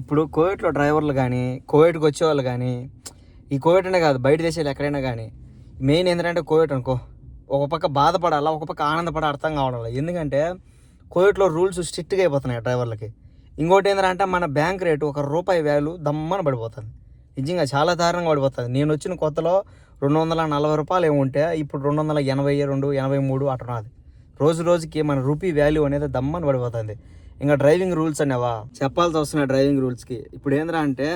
ఇప్పుడు కోవిడ్లో డ్రైవర్లు కానీ కోవిడ్కి వచ్చేవాళ్ళు కానీ ఈ కోవిడ్ అనే కాదు బయట దేశాలు ఎక్కడైనా కానీ మెయిన్ ఏంటంటే కోవిడ్ అనుకో. ఒక పక్క బాధపడాలా ఒక పక్క ఆనందపడ అర్థం కావడం ఎందుకంటే కోవిడ్లో రూల్స్ స్ట్రిక్ట్గా అయిపోతున్నాయి డ్రైవర్లకి. ఇంకోటి ఏంటంటే మన బ్యాంక్ రేటు ఒక రూపాయి వాల్యూ దమ్మన పడిపోతుంది. నిజంగా చాలా దారుణంగా పడిపోతుంది. నేను వచ్చిన కొత్తలో రెండు వందల నలభై రూపాయలు ఏముంటే ఇప్పుడు రెండు వందల ఎనభై రెండు ఎనభై మూడు అటున్నది రోజు రోజుకి మన రూపీ వాల్యూ అనేది దమ్మని పడిపోతుంది. ఇంకా డ్రైవింగ్ రూల్స్ అనేవా? చెప్పాల్సి వస్తున్నాయి డ్రైవింగ్ రూల్స్కి ఇప్పుడు ఏంద్రా అంటే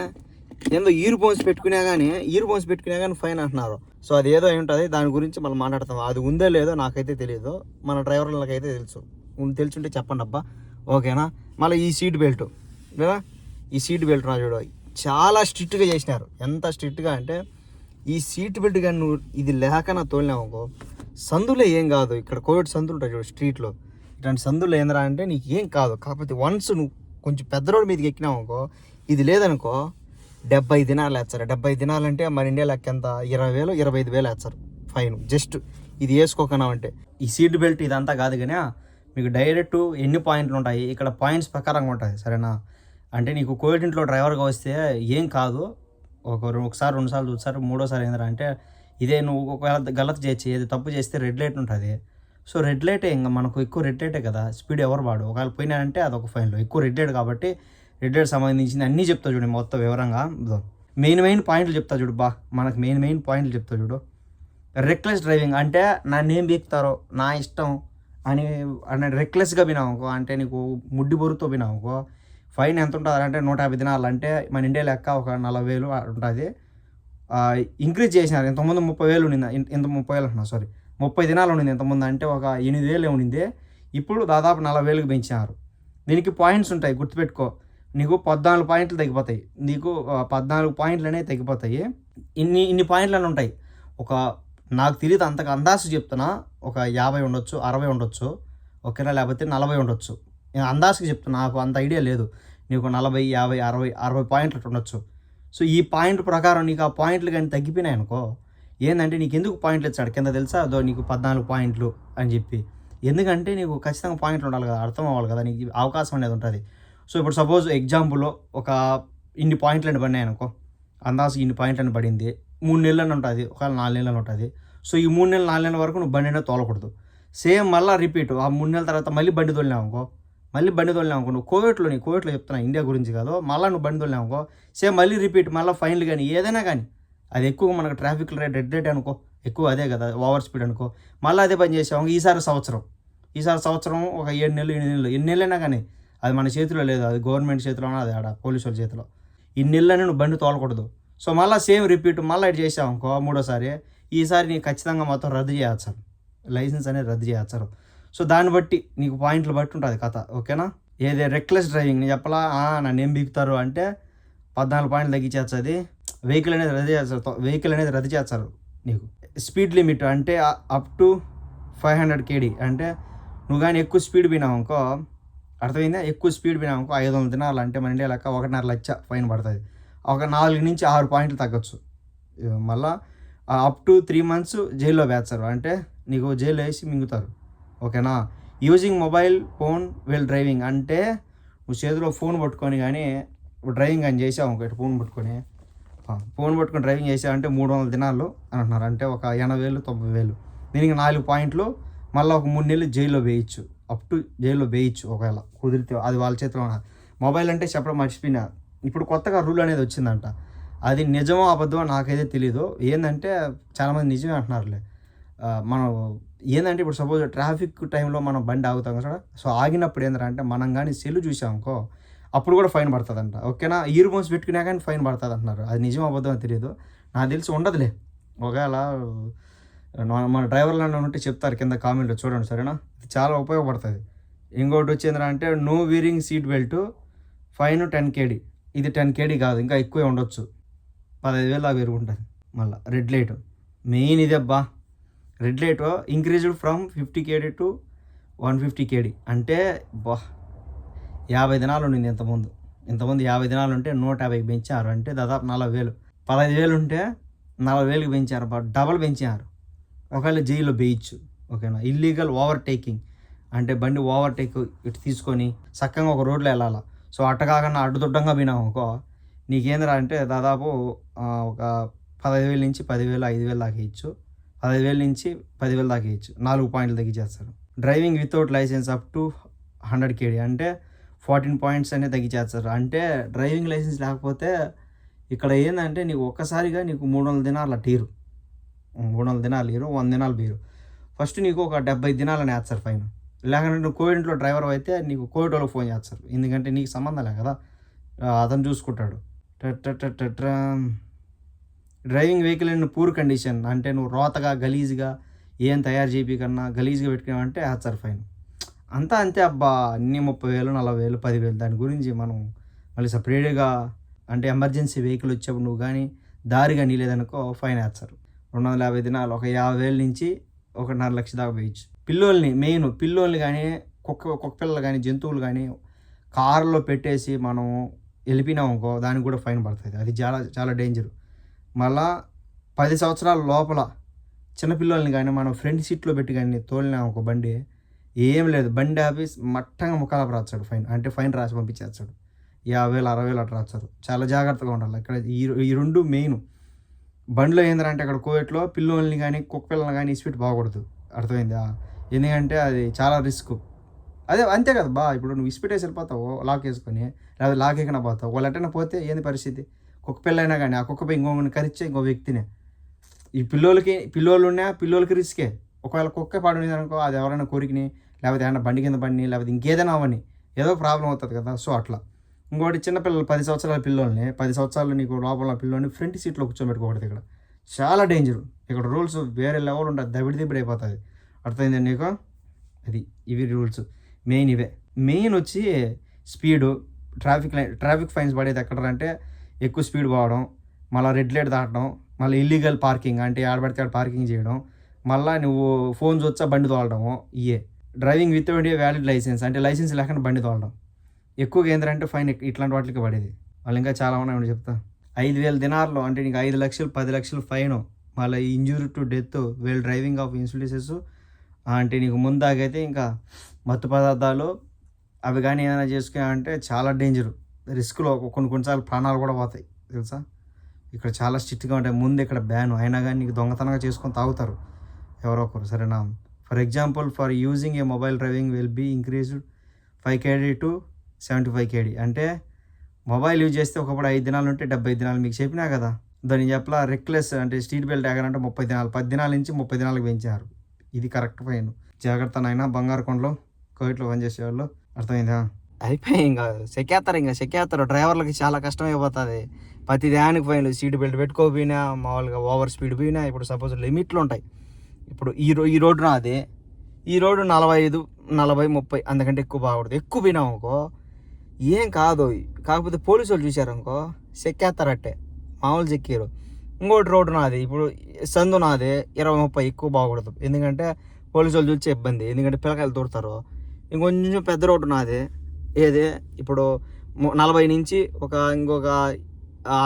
ఏందో ఇయర్ ఫోన్స్ పెట్టుకునే కానీ ఇయర్ ఫోన్స్ పెట్టుకునే కానీ ఫైన్ అంటున్నారు. సో అది ఏదో అయి ఉంటుంది దాని గురించి మనం మాట్లాడతాం. అది ఉందో లేదో నాకైతే తెలియదు మన డ్రైవర్లకి అయితే తెలుసు తెలుసుంటే చెప్పండి అబ్బా. ఓకేనా? మళ్ళీ ఈ సీట్ బెల్ట్ లేదా? ఈ సీట్ బెల్ట్ నా చూడ. చాలా స్ట్రిక్ట్గా చేసినారు. ఎంత స్ట్రిక్ట్గా అంటే ఈ సీట్ బెల్ట్ కానీ నువ్వు ఇది లేక నా తోలినావు సందులో ఏం కాదు. ఇక్కడ కోవిడ్ సందులు ఉంటాయి చూడు స్ట్రీట్లో ఇట్లాంటి సందులు ఏంద్రా అంటే నీకు ఏం కాదు. కాకపోతే వన్స్ నువ్వు కొంచెం పెద్ద రోడ్డు మీదకి ఎక్కినావు అనుకో ఇది లేదనుకో డెబ్బై దినాలు వేస్తారు డెబ్బై దినాలు అంటే మన ఇండియా లెక్క ఎంత ఇరవై వేలు ఇరవై ఐదు వేలు వేస్తారు ఫైన్ జస్ట్ ఇది వేసుకోకనా అంటే. ఈ సీట్ బెల్ట్ ఇదంతా కాదు కానీ మీకు డైరెక్ట్ ఎన్ని పాయింట్లు ఉంటాయి? ఇక్కడ పాయింట్స్ ప్రకారంగా ఉంటుంది సరేనా? అంటే నీకు కోవిడ్ ఇంట్లో డ్రైవర్గా వస్తే ఏం కాదు. ఒక రెండు- ఒకసారి రెండుసార్లు చూసారు మూడోసారి ఏంటంటే అంటే ఇదే నువ్వు ఒకవేళ గలత్ చేయొచ్చు ఏది తప్పు చేస్తే రెడ్ లైట్ ఉంటుంది. సో రెడ్ లైటే ఇంకా మనకు ఎక్కువ రెడ్ లైటే కదా. స్పీడ్ ఎవరు వాడు? ఒకవేళ పోయినారంటే అదొక ఫైన్లో ఎక్కువ రెడ్ లైట్ కాబట్టి రెడ్ లైట్ సంబంధించింది అన్నీ చెప్తా చూడు మొత్తం వివరంగా. మెయిన్ మెయిన్ పాయింట్లు చెప్తా చూడు బా. మనకు మెయిన్ మెయిన్ పాయింట్లు చెప్తా చూడు. రెక్లెస్ డ్రైవింగ్ అంటే నన్ను ఏం బీక్తారో నా ఇష్టం అని అంటే రెక్లెస్గా వినావుకో అంటే నీకు ముడ్డి బొరుతో వినావుకో ఫైన్ ఎంత ఉంటుంది అంటే నూట యాభై దినాలు అంటే మన ఇండియా లెక్క ఒక నలభై వేలు ఉంటుంది. ఇంక్రీజ్ చేసినారు. ఇంతకుముందు ముప్పై వేలు ఉండింది? ఇంత- ఇంత ముప్పై వేలు అంటున్నా సారీ ముప్పై దినాలు ఉండింది ఇంతకుముందు. అంటే ఒక ఎనిమిది వేలు ఉండింది. ఇప్పుడు దాదాపు నలభై వేలకు పెంచినారు. దీనికి పాయింట్స్ ఉంటాయి గుర్తుపెట్టుకో. నీకు పద్నాలుగు పాయింట్లు తగ్గిపోతాయి. నీకు పద్నాలుగు పాయింట్లు అనేవి తగ్గిపోతాయి. ఇన్ని ఇన్ని పాయింట్లు అని ఉంటాయి. ఒక నాకు తెలియదు అంతకు అందాసు చెప్తున్నా. ఒక యాభై ఉండొచ్చు అరవై ఉండొచ్చు. ఓకేనా? లేకపోతే నలభై ఉండొచ్చు. నేను అందాసుకి చెప్తున్నా. నాకు అంత ఐడియా లేదు. నీకు నలభై యాభై అరవై అరవై పాయింట్లు ఉండొచ్చు. సో ఈ పాయింట్ ప్రకారం నీకు ఆ పాయింట్లు కానీ తగ్గిపోయినాయి అనుకో ఏంటంటే నీకు ఎందుకు పాయింట్లు ఇచ్చాడు? కింద తెలుసా? అదో నీకు పద్నాలుగు పాయింట్లు అని చెప్పి. ఎందుకంటే నీకు ఖచ్చితంగా పాయింట్లు ఉండాలి కదా అర్థం అవ్వాలి కదా నీకు అవకాశం అనేది ఉంటుంది. సో ఇప్పుడు సపోజ్ ఎగ్జాంపుల్లో ఒక ఇన్ని పాయింట్లు అని పడినాయి అనుకో. అందాజు ఇన్ని పాయింట్లు అని పడింది. మూడు నెలలు ఉంటుంది. ఒకవేళ నాలుగు నెలలు ఉంటుంది. సో ఈ మూడు నెలలు నాలుగు నెలల వరకు నువ్వు బండి అనేది తోలకూడదు. సేమ్ మళ్ళీ రిపీట్. ఆ మూడు నెలల తర్వాత మళ్ళీ బండి తోలినావు అనుకో. మళ్ళీ బండి తోలినావు అనుకో. నువ్వు కోవిడ్లో నీ కోవిడ్లో చెప్తున్నా ఇండియా గురించి కాదు. మళ్ళీ నువ్వు బండి తోలినావు అనుకో. సేమ్ మళ్ళీ రిపీట్ మళ్ళీ ఫైన్లు కానీ ఏదైనా కానీ. అది ఎక్కువ మనకు ట్రాఫిక్ రేట్ రెడ్ రేట్ అనుకో ఎక్కువ అదే కదా ఓవర్ స్పీడ్ అనుకో. మళ్ళీ అదే పని చేసాము ఈసారి సంవత్సరం. ఈసారి సంవత్సరం ఒక ఏడు నెలలు ఎనిమిది నెలలు ఎన్ని నెలలైనా కానీ అది మన చేతిలో లేదు అది గవర్నమెంట్ చేతిలోనే అది ఆడ పోలీసు వాళ్ళ చేతిలో. ఇన్ని నెలలని నువ్వు బండి తోలకూడదు. సో మళ్ళీ సేమ్ రిపీట్ మళ్ళీ ఇటు చేసావు అనుకో మూడోసారి ఈసారి నీకు ఖచ్చితంగా మొత్తం రద్దు చేయొచ్చారు లైసెన్స్ అనేది రద్దు చేయొచ్చారు సో దాన్ని బట్టి నీకు పాయింట్లు బట్టి ఉంటుంది కథ ఓకేనా? ఏదే రెక్లెస్ డ్రైవింగ్ నేను చెప్పలా? నన్ను ఏం బీకుతారు అంటే పద్నాలుగు పాయింట్లు తగ్గించేస్తుంది. అది వెహికల్ అనేది రద్దు చేస్తారు. వెహికల్ అనేది రద్దు చేస్తారు నీకు. స్పీడ్ లిమిట్ అంటే up to five hundred KD అంటే నువ్వు కానీ ఎక్కువ స్పీడ్ పోయినావు అనుకో అర్థమైందా? ఎక్కువ స్పీడ్ పోయినావు అనుకో ఐదు వందల దినాలు అంటే మన ఇండియా లెక్క ఒకటిన్నర లక్ష ఫైన్ పడుతుంది. ఒక నాలుగు నుంచి ఆరు పాయింట్లు తగ్గొచ్చు. మళ్ళా అప్ టు త్రీ మంత్స్ జైల్లో వేస్తారు. అంటే నీకు జైల్లో వేసి మింగుతారు. ఓకేనా? Using mobile phone while driving అంటే నువ్వు చేతిలో ఫోన్ పట్టుకొని కానీ డ్రైవింగ్ అని చేసావు ఒకటి ఫోన్ పట్టుకొని ఫోన్ పట్టుకొని డ్రైవింగ్ చేసావంటే మూడు వందల దినాలు అని అంటున్నారు. అంటే ఒక ఎనభై వేలు తొంభై వేలు దీనికి నాలుగు పాయింట్లు మళ్ళీ ఒక మూడు నెలలు జైల్లో వేయచ్చు. అప్ టు జైల్లో వేయచ్చు ఒకవేళ కుదిరితే అది వాళ్ళ చేతిలో మొబైల్ అంటే చెప్పడం మర్చిపోయినా. ఇప్పుడు కొత్తగా రూల్ అనేది వచ్చిందంట. అది నిజమో అబద్ధమో నాకైతే తెలీదు. ఏంటంటే చాలామంది నిజమే అంటున్నారులే. మనం ఏంటంటే ఇప్పుడు సపోజ్ ట్రాఫిక్ టైంలో మనం బండి ఆగుతాం కదా. సో ఆగినప్పుడు ఏంటంటే మనం కానీ సెల్ చూసామనుకో అప్పుడు కూడా ఫైన్ పడుతుందంట. ఓకేనా? ఇయర్ ఫోన్స్ పెట్టుకున్నా కానీ ఫైన్ పడుతుంది అంటున్నారు అది నిజం అబద్ధం తెలియదు. నాకు తెలిసి ఉండదులే. ఒకవేళ మన డ్రైవర్లు ఉంటే చెప్తారు కింద కామెంట్లో చూడండి సరేనా? ఇది చాలా ఉపయోగపడుతుంది. ఇంకోటి వచ్చిందిరా అంటే no wearing seat belt fine ten KD ఇది టెన్ కేడీ కాదు ఇంకా ఎక్కువే ఉండొచ్చు. పదహైదు వేలు దాకా పెరుగుంటుంది మళ్ళీ. రెడ్ లైట్ మెయిన్ ఇది అబ్బా. Red light increased from fifty KD to one fifty KD అంటే బా యాభై దినాలు ఉండింది ఇంతకుముందు. ఇంతకుముందు యాభై దినాలు ఉంటే నూట యాభైకి పెంచారు. అంటే దాదాపు నలభై వేలు. పదహైదు వేలు ఉంటే నలభై వేలకు పెంచారు. డబల్ పెంచారు. ఒకవేళ జైల్లో వేయచ్చు ఓకేనా? ఇల్లీగల్ ఓవర్టేకింగ్ అంటే బండి ఓవర్టేక్ ఇటు తీసుకొని చక్కగా ఒక రోడ్లో వెళ్ళాలా. సో అట్ట కాకుండా అడ్డుదొడ్డంగా పోయినావు అనుకో నీకేంద్రా అంటే దాదాపు ఒక పదహైదు వేల నుంచి పదివేలు ఐదు వేలు దాకా ఇచ్చు. పదహైదు వేల నుంచి పదివేలు దాకా ఇచ్చు. నాలుగు పాయింట్లు తగ్గించేస్తారు. Driving without licence up to hundred KD అంటే ఫార్టీన్ పాయింట్స్ అనే తగ్గించేస్తారు అంటే డ్రైవింగ్ లైసెన్స్ లేకపోతే ఇక్కడ ఏంటంటే నీకు ఒక్కసారిగా నీకు మూడు వందల దినాలు అట్ట ఇరు మూడు వందల దినాలు ఇరు వంద దినాలు బీరు. ఫస్ట్ నీకు ఒక డెబ్బై దినాలని వేస్తారు ఫైన్. లేకుంటే నువ్వు కోవిడ్లో డ్రైవర్ అయితే నీకు కోవిడ్ వాళ్ళకి ఫోన్ చేస్తారు. ఎందుకంటే నీకు సంబంధం లే కదా. అతను చూసుకుంటాడు. Driving vehicle in poor condition. అంటే నువ్వు రోతగా గలీజ్గా ఏం తయారు చేయకన్నా గలీజ్గా పెట్టుకున్నావంటే వేస్తారు ఫైన్. అంతా అంతే అబ్బా. అన్ని ముప్పై వేలు నలభై వేలు పదివేలు దాని గురించి మనం మళ్ళీ సపరేట్గా అంటే ఎమర్జెన్సీ వెహికల్ వచ్చేప్పుడు నువ్వు కానీ దారిగా నీలేదనుకో ఫైన్ వేస్తారు. రెండు వందల యాభై దినాలు ఒక యాభై వేల నుంచి ఒకటిన్నర లక్ష దాకా వేయచ్చు. పిల్లోల్ని మెయిన్ పిల్లోల్ని కానీ కుక్క కుక్క పిల్లలు కానీ జంతువులు కానీ కారులో పెట్టేసి మనం వెళ్ళిపోయినాం అనుకో దానికి కూడా ఫైన్ పడుతుంది. అది చాలా చాలా డేంజర్. మళ్ళా పది సంవత్సరాల లోపల చిన్నపిల్లల్ని కానీ మనం ఫ్రంట్ సీట్లో పెట్టి కానీ తోలినాం ఒక బండి ఏం లేదు. బండి ఆఫీస్ మట్టంగా ముఖాలకు రాస్తాడు ఫైన్. అంటే ఫైన్ రాసి పంపించేస్తాడు. యాభై వేలు అరవై వేలు అట్లా రాస్తారు. చాలా జాగ్రత్తగా ఉండాలి. ఇక్కడ ఈ ఈ రెండు మెయిన్ బండిలో ఏంటంటే అక్కడ కోవిట్లో పిల్లోల్ని కానీ కుక్క పిల్లల్ని కానీ ఇస్పీట్ బాగకూడదు అర్థమైందా? ఎందుకంటే అది చాలా రిస్క్. అదే అంతే కదా బా. ఇప్పుడు నువ్వు ఇసిపెట్టేసి వెళ్ళిపోతావు లాక్ వేసుకొని లేదా లాక్ ఎక్కడ పోతావు. వాళ్ళు ఎట్టైనా పోతే ఏంది పరిస్థితి? కుక్క పిల్లైనా కానీ ఆ కుక్కపై ఇంకొకరిని కరిచే ఇంకో వ్యక్తినే. ఈ పిల్లోలకి పిల్లోళ్ళు ఉన్నా పిల్లోలకి రిస్కే. ఒకవేళ కుక్క పడింది అనుకో అది ఎవరైనా కోరికని లేకపోతే ఏమైనా బండి కింద బండి లేకపోతే ఇంకేదైనా అవని ఏదో ప్రాబ్లం అవుతుంది కదా. సో అట్లా. ఇంకోటి చిన్నపిల్లలు పది సంవత్సరాల పిల్లల్ని పది సంవత్సరాలు నీకు లోపల పిల్లోని ఫ్రంట్ సీట్లో కూర్చోబెట్టుకోకూడదు ఇక్కడ. చాలా డేంజర్. ఇక్కడ రూల్స్ వేరే లెవెల్ ఉంటుంది దబిడి దిబిడి అయిపోతుంది. అర్థమైంది నీకు? అది ఇవి రూల్స్. మెయిన్ ఇవే. మెయిన్ వచ్చి speed traffic line traffic fines పడేది ఎక్కడ అంటే ఎక్కువ స్పీడ్ పోవడం మళ్ళీ రెడ్ లైట్ దాటడం మళ్ళీ ఇల్లీగల్ పార్కింగ్ అంటే ఆడబడితే ఆడ పార్కింగ్ చేయడం మళ్ళీ నువ్వు ఫోన్స్ వచ్చా బండి తోలడము ఇయే. డ్రైవింగ్ వితౌట్ వ్యాలిడ్ లైసెన్స్ అంటే లైసెన్స్ లేకుండా బండి తోలడం. ఎక్కువగా ఏంటంటే ఫైన్ ఇట్లాంటి వాటికి పడేది. వాళ్ళు ఇంకా చాలా ఉన్నాయని చెప్తా. ఐదు వేల దినార్లో అంటే నీకు ఐదు లక్షలు పది లక్షలు ఫైన్ మళ్ళీ injury to death while driving of insurances అంటే నీకు ముందాకైతే ఇంకా మత్తు పదార్థాలు అవి కానీ ఏమైనా చేసుకున్నాయంటే చాలా డేంజర్. రిస్క్లో కొన్ని కొన్నిసార్లు ప్రాణాలు కూడా పోతాయి తెలుసా? ఇక్కడ చాలా స్ట్రిక్ట్గా ఉంటాయి. ముందు ఇక్కడ బ్యాన్ అయినా కానీ నీకు దొంగతనంగా చేసుకొని తాగుతారు ఎవరో ఒకరు సరేనా? For example for using a mobile driving will be increased five KD to seventy five KD అంటే మొబైల్ యూజ్ చేస్తే ఒకప్పుడు ఐదు దినాలు ఉంటే డెబ్బై దినాలు మీకు చెప్పినా కదా? దాన్ని చెప్పలా రెక్లెస్ అంటే స్ట్రీట్ బెల్ట్ ఎగారంటే ముప్పై దినాలు పది దినాల నుంచి ముప్పై దినాలకు పెంచారు. ఇది కరెక్ట్ ఫైన్ జాగ్రత్త నాయన బంగారు కొండలో కోవిట్లో పనిచేసే వాళ్ళు అర్థమైందా? అయిపోయి ఇంకా. సెక్కేస్తారు ఇంకా సెక్కేస్తారు డ్రైవర్లకి చాలా కష్టం అయిపోతుంది ప్రతి దానికి ఫైన్లు. సీట్ బెల్ట్ పెట్టుకోపోయినా మామూలుగా ఓవర్ స్పీడ్ పోయినా ఇప్పుడు సపోజ్ లిమిట్లు ఉంటాయి. ఇప్పుడు ఈ రో ఈ రోడ్డు నాది. ఈ రోడ్డు నలభై ఐదు నలభై ముప్పై అందుకంటే ఎక్కువ బాగూడదు. ఎక్కువ పోయినాం అనుకో. ఏం కాదు కాకపోతే పోలీసు వాళ్ళు చూశారనుకో చెక్కేస్తారట్టే మామూలు చెక్కారు. ఇంకోటి రోడ్డు నాది. ఇప్పుడు సందు నాది. ఇరవై ముప్పై ఎక్కువ బాగూడదు. ఎందుకంటే పోలీసు వాళ్ళు చూసే ఇబ్బంది. ఎందుకంటే పిల్లకాయలు దూడతారు ఇంకొంచెం పెద్ద రోడ్డు నాది. ఏది? ఇప్పుడు నలభై నుంచి ఒక ఇంకొక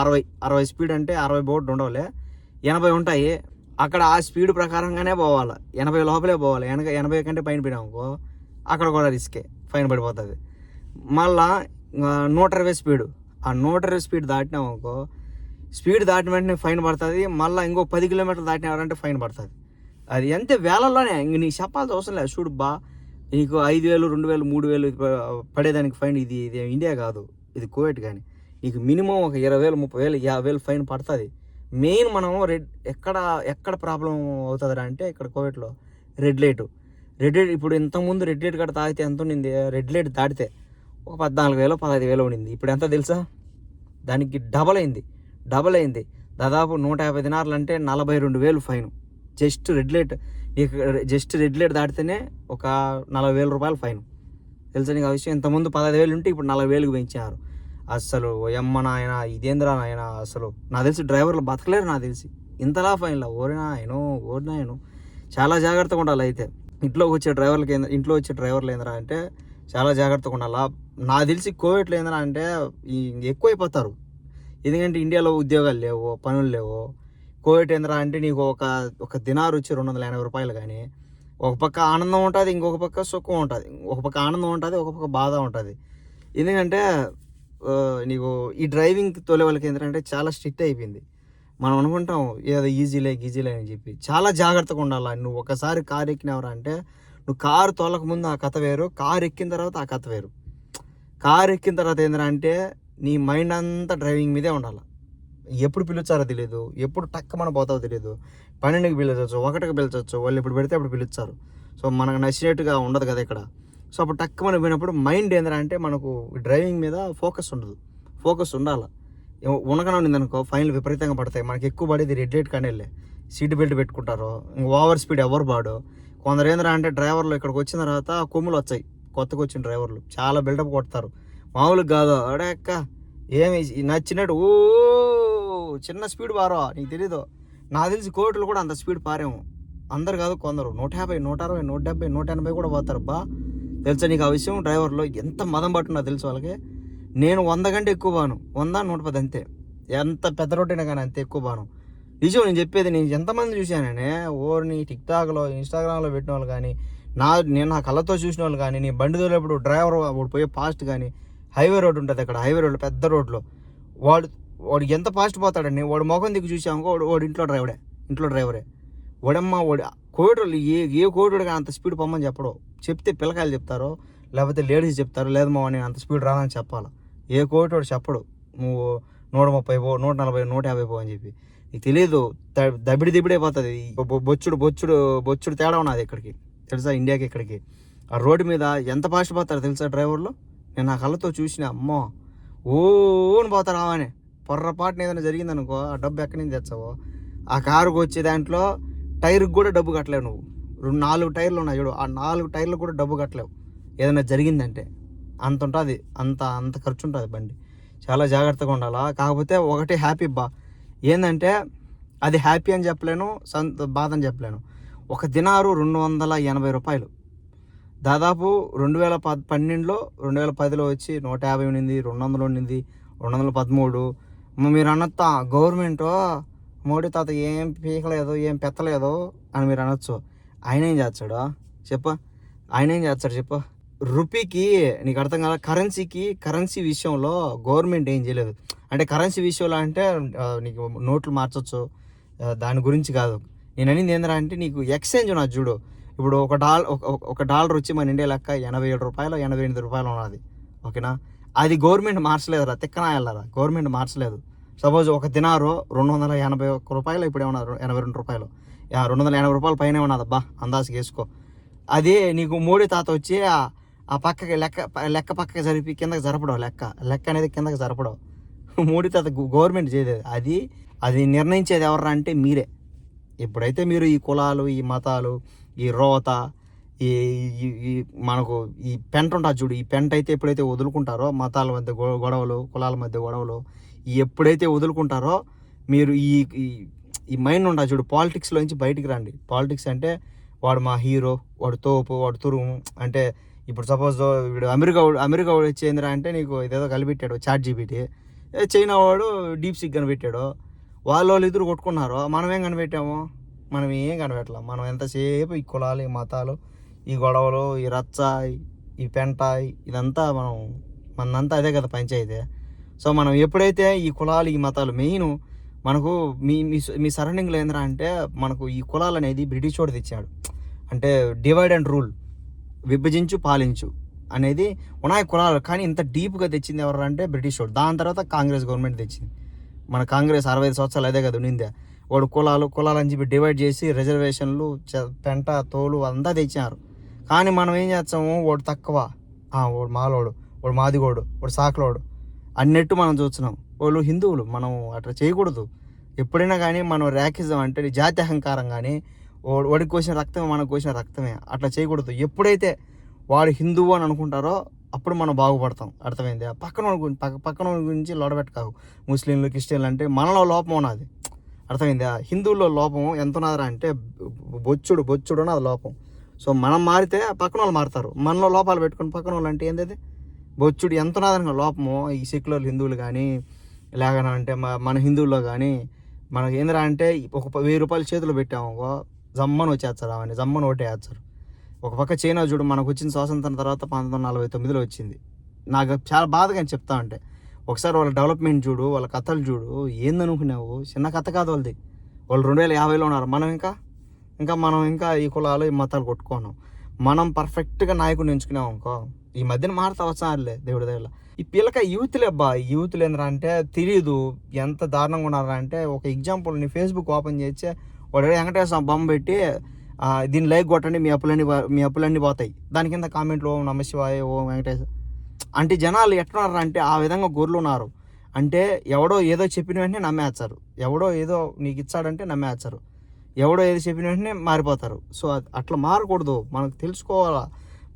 అరవై అరవై స్పీడ్ అంటే అరవై బోర్డు ఉండవులే. ఎనభై ఉంటాయి. అక్కడ ఆ స్పీడ్ ప్రకారంగానే పోవాలి. ఎనభై లోపలే పోవాలి. ఎనక ఎనభై కంటే పైన పోయినాం అక్కడ కూడా రిస్కే. ఫైన్ పడిపోతుంది. మళ్ళా నూట ఇరవై స్పీడ్. ఆ నూట ఇరవై స్పీడ్ దాటినామనుకో స్పీడ్ దాటిన వెంటనే ఫైన్ పడుతుంది. మళ్ళీ ఇంకో పది కిలోమీటర్లు దాటినారంటే ఫైన్ పడుతుంది. అది ఎంత వేలల్లోనే ఇంక నీకు చెప్పాల్సిన అవసరం లేదు. చూడు బా నీకు ఐదు వేలు రెండు వేలు మూడు వేలు పడేదానికి ఫైన్ ఇది ఇది ఇండియా కాదు. ఇది కోవిడ్ కానీ. నీకు మినిమం ఒక ఇరవై వేలు ముప్పై వేలు యాభై వేలు ఫైన్ పడుతుంది. మెయిన్ మనం రెడ్ ఎక్కడ ఎక్కడ ప్రాబ్లం అవుతుందిరా అంటే ఇక్కడ కోవిడ్లో? Red light. రెడ్ లైట్ ఇప్పుడు ఇంతకుముందు రెడ్ లైట్ కాడ తాగితే ఎంత ఉండింది? రెడ్ లైట్ దాటితే ఒక పద్నాలుగు వేలు పదహైదు వేలు ఉండింది. ఇప్పుడు ఎంత తెలుసా? దానికి డబల్ అయింది. డబల్ అయింది. దాదాపు నూట యాభై దినార్లు అంటే నలభై రెండు వేలు ఫైన్. జస్ట్ రెడ్ లైట్ నీకు జస్ట్ రెడ్ లైట్ దాటితేనే ఒక నలభై వేల రూపాయలు ఫైన్. తెలుసా నీకు ఆ విషయం? ఇంతకుముందు పదహైదు వేలు ఉంటే ఇప్పుడు నలభై వేలకు పెంచారు అసలు ఎమ్మ నాయన ఇదేంద్రా నాయన అసలు నాకు తెలిసి డ్రైవర్లు బతకలేరు నాకు తెలిసి. ఇంతలా ఫైన్లా? ఓరినా ఆయన ఓడినా ఆయన చాలా జాగ్రత్తగా ఉండాలి అయితే. ఇంట్లోకి వచ్చే డ్రైవర్లకి ఏంద్ర ఇంట్లో వచ్చే డ్రైవర్లు ఏంద్రా అంటే చాలా జాగ్రత్తగా ఉండాలా. నాకు తెలిసి కోవిడ్లో ఏంద్రా అంటే ఎక్కువైపోతారు. ఎందుకంటే ఇండియాలో ఉద్యోగాలు లేవు పనులు లేవు. కోవిడ్ ఏంద్రా అంటే నీకు ఒక ఒక దినారు వచ్చి రెండు వందల ఎనభై రూపాయలు కానీ ఒక పక్క ఆనందం ఉంటుంది ఇంకొక పక్క సుఖం ఉంటుంది. ఒక పక్క ఆనందం ఉంటుంది ఒక పక్క బాధ ఉంటుంది. ఎందుకంటే నీకు ఈ డ్రైవింగ్ తోలే వాళ్ళకి ఏంటంటే చాలా స్ట్రిక్ట్ అయిపోయింది. మనం అనుకుంటాం ఏదో ఈజీలే గీజీలే అని చెప్పి. చాలా జాగ్రత్తగా ఉండాలి? నువ్వు ఒకసారి కారు ఎక్కినవరా అంటే నువ్వు కారు తోలక ముందు ఆ కథ వేరు కారు ఎక్కిన తర్వాత ఆ కథ వేరు. కారు ఎక్కిన తర్వాత ఏంటంటే నీ మైండ్ అంతా డ్రైవింగ్ మీదే ఉండాలి? ఎప్పుడు పిలుచారో తెలియదు ఎప్పుడు టక్కమని పోతావో తెలియదు పన్నెండుకి పిలిచవచ్చు ఒకటికి పిలిచవచ్చు వాళ్ళు ఇప్పుడు పెడితే అప్పుడు పిలుస్తారు. సో మనకు నచ్చినట్టుగా ఉండదు కదా ఇక్కడ. సో అప్పుడు టక్కమని పోయినప్పుడు మైండ్ ఏంటంటే మనకు డ్రైవింగ్ మీద ఫోకస్ ఉండదు. ఫోకస్ ఉండాలి. ఉనకన ఉంది అనుకో ఫైన్లు విపరీతంగా పడతాయి. మనకి ఎక్కువ పడేది రెడ్ లైట్ కానీ వెళ్ళే సీట్ బెల్ట్ పెట్టుకుంటారు. ఇంక ఓవర్ స్పీడ్ ఎవరు పాడు. కొందరు ఏంద్రా అంటే డ్రైవర్లు ఇక్కడికి వచ్చిన తర్వాత కొమ్ములు వచ్చాయి. కొత్తగా వచ్చిన డ్రైవర్లు. చాలా బిల్డప్ కొడతారు. మామూలుగా కాదు. అడే అక్క ఏమి నచ్చినట్టు ఓ చిన్న స్పీడ్ పారో. నీకు తెలీదు. నాకు తెలిసి కోట్లు కూడా అంత స్పీడ్ పారేము. అందరు కాదు కొందరు. నూట యాభై నూట అరవై నూట డెబ్బై నూట ఎనభై కూడా పోతారు. బా. తెలుసా నీకు ఆ విషయం? డ్రైవర్లో ఎంత మదం పట్టున్నా తెలుసు వాళ్ళకి? నేను వంద కంటే ఎక్కువ బాను. వంద నూట పది అంతే. ఎంత పెద్ద రొట్టెనా కానీ అంతే ఎక్కువ బాను. నిజం నేను చెప్పేది నేను ఎంతమంది చూశాననే ఓర్ని టిక్టాక్లో ఇన్స్టాగ్రామ్లో పెట్టిన వాళ్ళు కానీ నా నేను నా కళ్ళతో చూసిన వాళ్ళు కానీ నీ బండి తోలేప్పుడు డ్రైవర్ వాడు పోయే ఫాస్ట్ కానీ హైవే రోడ్ ఉంటుంది అక్కడ హైవే రోడ్లో పెద్ద రోడ్లో వాడు వాడు ఎంత ఫాస్ట్ పోతాడని వాడు మొఖం దిక్కు చూసామో వాడు వాడు ఇంట్లో డ్రైవరే ఇంట్లో డ్రైవరే. వాడమ్మ వాడు కోవిడ్ ఏ ఏ కోవిడ్ అంత స్పీడ్ పొమ్మని చెప్పడు? చెప్తే పిల్లకాయలు చెప్తారో? లేకపోతే లేడీస్ చెప్తారు? లేదు మా నేను అంత స్పీడ్ రాదని చెప్పాలి? ఏ కోవిడ్ వాడు చెప్పడు. నువ్వు నూట ముప్పై పో నూట నలభై నూట యాభై పో అని చెప్పి. నీకు తెలియదు దబిడి దిబిడే పోతుంది బొచ్చుడు బొచ్చుడు బొచ్చుడు తేడా ఉన్నది ఇక్కడికి. తెలుసా? ఇండియాకి ఇక్కడికి. ఆ రోడ్డు మీద ఎంత ఫాస్ట్ పోతారు తెలుసా డ్రైవర్లు? నేను నా కళ్ళతో చూసిన అమ్మో! ఓని పోతారు అవని పొర్రపాటున ఏదైనా జరిగిందనుకో ఆ డబ్బు ఎక్కడి నుంచి తెచ్చావో? ఆ కారుకు వచ్చే దాంట్లో టైర్కి కూడా డబ్బు కట్టలేవు నువ్వు. రెండు నాలుగు టైర్లు ఉన్నాయి చూడు. ఆ నాలుగు టైర్లు కూడా డబ్బు కట్టలేవు. ఏదైనా జరిగిందంటే అంత ఉంటుంది. అంత అంత ఖర్చు ఉంటుంది బండి. చాలా జాగ్రత్తగా ఉండాలా? కాకపోతే ఒకటి హ్యాపీ బా. ఏంటంటే అది హ్యాపీ అని చెప్పలేను సంత బాధ అని చెప్పలేను. ఒక దినారు రెండు వందల ఎనభై రూపాయలు. దాదాపు రెండు వేల పద్ పన్నెండులో రెండు వేల పదిలో వచ్చి నూట యాభై ఉండింది రెండు వందలు ఉండింది రెండు వందల పదమూడు. మీరు అన్నంత గవర్నమెంట్ మోడీ తాత ఏం పీకలేదు ఏం పెత్తలేదు అని మీరు అనొచ్చు. ఆయన ఏం చేస్తాడు? చెప్ప. ఆయన ఏం చేస్తాడు చెప్ప? రూపీకి నీకు అర్థం కాదు కరెన్సీకి కరెన్సీ విషయంలో గవర్నమెంట్ ఏం చేయలేదు. అంటే కరెన్సీ విషయంలో అంటే నీకు నోట్లు మార్చొచ్చు. దాని గురించి కాదు. నేను అనేది ఏంటంటే అంటే నీకు ఎక్స్చేంజ్ ఉన్నది చూడు. ఇప్పుడు ఒక డాల్ ఒక- ఒక- డాలర్ వచ్చి మన ఇండియా లెక్క ఎనభై ఏడు రూపాయలు ఎనభై ఎనిమిది రూపాయలు ఉన్నది. ఓకేనా? అది గవర్నమెంట్ మార్చలేదురా. తిక్కన వెళ్ళరా గవర్నమెంట్ మార్చలేదు. సపోజ్ ఒక దినారు రెండు వందల ఎనభై ఒక్క రూపాయలు ఇప్పుడు ఏమన్నా ఎనభై రెండు రూపాయలు. రెండు వందల ఎనభై రూపాయలు పైన ఉన్నదబ్బా అందాజుకి వేసుకో అది నీకు మోడీ తాత వచ్చి ఆ- పక్కకి లెక్క లెక్క పక్కకి జరిపి కిందకి జరపడం లెక్క లెక్క అనేది కిందకి జరపడం. మోడీ తాత గవర్నమెంట్ చేయలేదు అది అది నిర్ణయించేది ఎవరు అంటే మీరే. ఎప్పుడైతే మీరు ఈ కులాలు ఈ మతాలు ఈ రోత ఈ ఈ- మనకు ఈ పెంట ఉంటుంది చూడు ఈ పెంట అయితే ఎప్పుడైతే వదులుకుంటారో మతాల మధ్య గొ- గొడవలు కులాల మధ్య గొడవలు ఎప్పుడైతే వదులుకుంటారో మీరు ఈ ఈ- ఈ మైండ్ ఉండా చూడు పాలిటిక్స్లో నుంచి బయటికి రండి. పాలిటిక్స్ అంటే వాడు మా హీరో వాడు తోపు వాడు తురుము అంటే ఇప్పుడు సపోజ్ వీడు అమెరికా అమెరికా వాడు వచ్చేందిరా అంటే నీకు ఇదేదో కలిపెట్టాడు చాట్ జీబీటీ చైనా వాడు డీప్ సిక్ కనిపెట్టాడు. వాళ్ళ వాళ్ళు ఇద్దరు కొట్టుకున్నారు. మనం ఏం కనిపెట్టాము? మనం ఏం కనిపెట్టలేం. మనం ఎంతసేపు ఈ కులాలు ఈ మతాలు ఈ గొడవలు ఈ రచ్చ ఈ పెంట ఇదంతా మనం మనంతా అదే కదా పంచాయితీ. సో మనం ఎప్పుడైతే ఈ కులాలు ఈ మతాలు మెయిన్ మనకు మీ మీ మీ సరౌండింగ్లో ఏంద్రా అంటే మనకు ఈ కులాలు అనేది బ్రిటిష్ వాడు తెచ్చాడు. అంటే డివైడ్ అండ్ రూల్ విభజించు పాలించు అనేది ఉన్నాయి కులాలు. కానీ ఇంత డీప్గా తెచ్చింది ఎవరు అంటే బ్రిటిష్ వాడు. దాని తర్వాత కాంగ్రెస్ గవర్నమెంట్ తెచ్చింది. మన కాంగ్రెస్ అరవై ఐదు సంవత్సరాలు అదే కదా ఉండిందే. వాడు కులాలు కులాలు అని చెప్పి డివైడ్ చేసి రిజర్వేషన్లు పెంట తోలు అంతా తెచ్చినారు. కానీ మనం ఏం చేస్తాము? వాడు తక్కువ. వాడు మాలోడు వాడు మాదిగోడు వాడు సాకలోడు. అన్నట్టు మనం చూస్తున్నాం. వాళ్ళు హిందువులు మనం అట్లా చేయకూడదు. ఎప్పుడైనా కానీ మనం ర్యాకిజం అంటే జాతి అహంకారం కానీ వాడికి కోసిన రక్తమే మనకు కోసిన రక్తమే అట్లా చేయకూడదు. ఎప్పుడైతే వాడు హిందువు అని అనుకుంటారో అప్పుడు మనం బాగుపడతాం. అర్థమైంది? పక్కన గురించి పక్క పక్కన గురించి లోడబెట్టకావు ముస్లింలు క్రిస్టియన్లు అంటే మనలో లోపం ఉన్నది. అర్థమైందా? హిందువుల్లో లోపం ఎంత ఉన్నదిరా అంటే బొచ్చుడు బొచ్చుడు ఉన్నది లోపం. సో మనం మారితే పక్కన వాళ్ళు మారుతారు. మనలో లోపాలు పెట్టుకుని పక్కన వాళ్ళు అంటే ఏంటది బొచ్చుడు ఎంత నాదనగా లోపము. ఈ సెక్యులర్ హిందువులు కానీ లేకనంటే మన మన హిందువుల్లో కానీ మనకి ఏందిరా అంటే ఒక ప- వెయ్యి రూపాయలు చేతిలో పెట్టాము జమ్మని వచ్చేస్తారు అవన్నీ జమ్మని ఓటేస్తారు ఒక పక్క చైనా చూడు మనకు వచ్చిన స్వాతంత్రం తర్వాత పంతొమ్మిది వందల నలభై తొమ్మిదిలో వచ్చింది. నాకు చాలా బాధగా అని చెప్తా ఉంటే. ఒకసారి వాళ్ళ డెవలప్మెంట్ చూడు వాళ్ళ కథలు చూడు ఏందనుకున్నావు చిన్న కథ కాదు వాళ్ళది. వాళ్ళు రెండు వేల యాభైలో ఉన్నారు. మనం ఇంకా? ఇంకా మనం ఇంకా ఈ కులాలు ఈ మతాలు కొట్టుకోను. మనం పర్ఫెక్ట్గా నాయకుడిని ఎంచుకున్నాం అనుకో ఈ మధ్యన మారుతా వచ్చారులే దేవుడి దగ్గర. ఈ పిల్లక యూత్లే అబ్బా ఈ యూత్లు ఏంద్రా అంటే తెలియదు ఎంత దారుణంగా ఉన్నారా అంటే ఒక ఎగ్జాంపుల్ నీ ఫేస్బుక్ ఓపెన్ చేసి వాడు వెంకటేశ్వర బొమ్మ పెట్టి దీని దీన్ని లైక్ కొట్టండి మీ అప్పులన్నీ పో- మీ అప్పులన్నీ పోతాయి. దాని కింద కామెంట్లు ఓం నమశివాయ ఓం వెంకటేశ్వర అంటే జనాలు ఎట్టున్నారు అంటే ఆ విధంగా గొర్రెలు ఉన్నారు. అంటే ఎవడో ఏదో చెప్పిన వెంటనే నమ్మేస్తారు. ఎవడో ఏదో నీకు ఇచ్చాడంటే నమ్మేస్తారు. ఎవడో ఏదో చెప్పిన వెంటనే మారిపోతారు. సో అట్లా మారకూడదు. మనకు తెలుసుకోవాలా.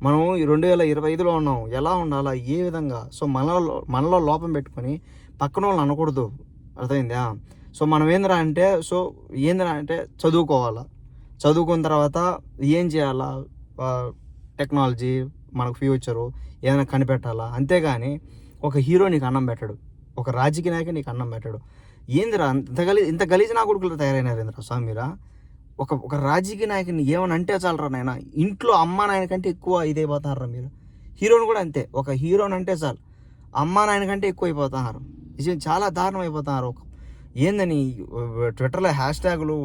మనం ఈ రెండు వేల ఇరవై ఐదులో ఉన్నాం. ఎలా ఉండాలా? ఏ విధంగా? సో మనలో మనలో లోపం పెట్టుకొని పక్కన వాళ్ళని అనకూడదు. అర్థమైందా? సో మనం ఏందిరా అంటే సో ఏందిరా అంటే చదువుకోవాలా. చదువుకున్న తర్వాత ఏం చేయాలా? టెక్నాలజీ మనకు ఫ్యూచరు ఏదైనా కనిపెట్టాలా? అంతేగాని ఒక హీరో నీకు అన్నం పెట్టాడు. ఒక రాజకీయ నాయకుడు నీకు అన్నం పెట్టాడు. ఏందిరా? ఇంత గలీ ఇంత గలీజ్ నా కొడుకులు తయారైనారు ఏంద్రా స్వామిరా? ఒక ఒక రాజకీయ నాయకుని ఏమని అంటే చాలరా నాయన? ఇంట్లో అమ్మ నాయన కంటే ఎక్కువ ఇదైపోతున్నారా మీరు? హీరోని కూడా అంతే. ఒక హీరోని అంటే చాలు. అమ్మ నాయన కంటే ఎక్కువ అయిపోతున్నారు నిజం చాలా దారుణం అయిపోతున్నారు ఒక ఏందని ట్విట్టర్లో హ్యాష్ ట్యాగులు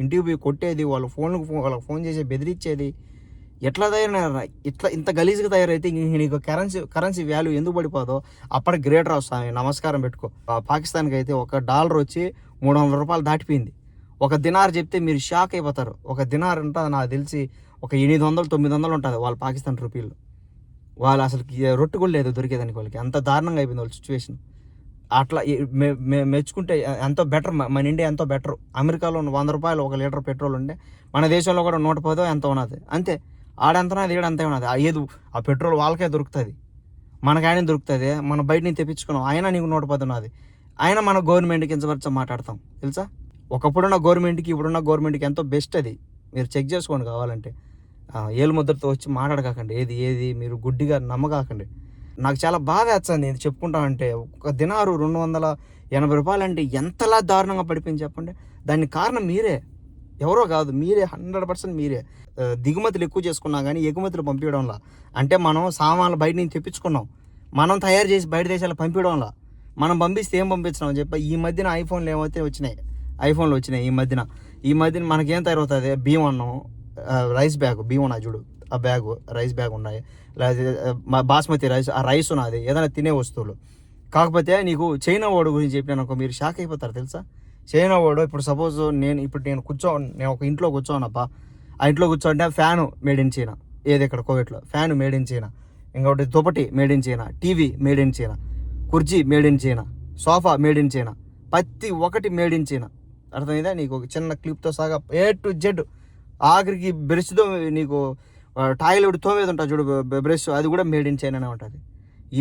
ఇంటికి పోయి కొట్టేది వాళ్ళ ఫోన్లకు ఫోన్ వాళ్ళకి ఫోన్ చేసి బెదిరించేది. ఎట్లా తయారైనారా? ఇట్లా ఇంత గలీజ్గా తయారైతే నీకు కరెన్సీ కరెన్సీ వాల్యూ ఎందుకు పడిపోదో అప్పటికి గ్రేటర్ వస్తాను నమస్కారం పెట్టుకో. పాకిస్తాన్కి అయితే ఒక డాలర్ వచ్చి మూడు వందల రూపాయలు దాటిపోయింది. ఒక దినార్ చెప్తే మీరు షాక్ అయిపోతారు. ఒక దినార్ ఉంటుంది నాకు తెలిసి ఒక ఎనిమిది వందలు తొమ్మిది వందలు ఉంటుంది వాళ్ళ పాకిస్తాన్ రూపీలు. వాళ్ళు అసలు రొట్టు కూడా లేదు దొరికేదానికి వాళ్ళకి. అంత దారుణంగా అయిపోయింది వాళ్ళ సిచ్యువేషన్ అట్లా మే మెచ్చుకుంటే ఎంతో బెటర్ మన ఇండియా ఎంతో బెటర్. అమెరికాలో వంద రూపాయలు ఒక లీటర్ పెట్రోల్ ఉంటే మన దేశంలో కూడా నూట పదో ఎంత ఉన్నది. అంతే. ఆడంతనా ఉన్నది ఈడంతే ఉన్నది. ఏదు ఆ పెట్రోల్ వాళ్ళకే దొరుకుతుంది. మనకైనా దొరుకుతుంది. మనం బయట నుంచి తెప్పించుకున్నాం. అయినా నీకు నూట పది ఉన్నది. అయినా మన గవర్నమెంట్కి ఇంచవరచ మాట్లాడతాం. తెలుసా? ఒకప్పుడున్న గవర్నమెంట్కి ఇప్పుడున్న గవర్నమెంట్కి ఎంతో బెస్ట్ అది. మీరు చెక్ చేసుకోండి కావాలంటే. ఏలు ముద్రతో వచ్చి మాట్లాడకాకండి. ఏది ఏది మీరు గుడ్డిగా నమ్మకాకండి. నాకు చాలా బాధ వేస్తుంది ఇది చెప్పుకుంటా అంటే ఒక దినారు రెండు వందల ఎనభై రూపాయలు అంటే ఎంతలా దారుణంగా పడిపోయింది చెప్పండి. దానికి కారణం మీరే. ఎవరో కాదు మీరే హండ్రెడ్ పర్సెంట్ మీరే. దిగుమతులు ఎక్కువ చేసుకున్నా కానీ ఎగుమతులు పంపించడంలా. అంటే మనం సామాన్లు బయట నుంచి తెప్పించుకున్నాం. మనం తయారు చేసి బయట దేశాలకు పంపించడంలా. మనం పంపిస్తే ఏం పంపించినాం అని చెప్పి ఈ మధ్యన ఐఫోన్లు ఏమైతే వచ్చినాయి? ఐఫోన్లు వచ్చినాయి ఈ మధ్యన. ఈ మధ్యన మనకేం తయారవుతుంది? బియ్యం అన్నం రైస్ బ్యాగ్ బియ్యం ఉన్నది చూడు. ఆ బ్యాగ్ రైస్ బ్యాగ్ ఉన్నాయి. లేదా మా బాస్మతి రైస్ ఆ రైస్ ఉన్నది. ఏదైనా తినే వస్తువులు. కాకపోతే నీకు చైనా వాడు గురించి చెప్పినాను అనుకో మీరు షాక్ అయిపోతారు తెలుసా? చైనా వాడు ఇప్పుడు సపోజ్ నేను ఇప్పుడు నేను కూర్చో నేను ఒక ఇంట్లో కూర్చోనప్పా ఆ ఇంట్లో కూర్చోంటే ఫ్యాను మేడ్ ఇన్ చైనా ఏది ఇక్కడ కోవిడ్లో. ఫ్యాన్ మేడ్ ఇన్ చైనా ఇంకొకటి దుపటి made in China TV made in China కుర్చీ made in China sofa made in China ప్రతి ఒక్కటి మేడ్ ఇన్ చైనా అర్థమైందా? నీకు ఒక చిన్న క్లిప్తో సగా ఏ టు జెడ్ ఆఖరికి బ్రష్తో నీకు టాయిలెట్ తోమేది ఉంటుంది చూడు బ్రష్. అది కూడా మేడ్ ఇన్ చైనానే ఉంటుంది.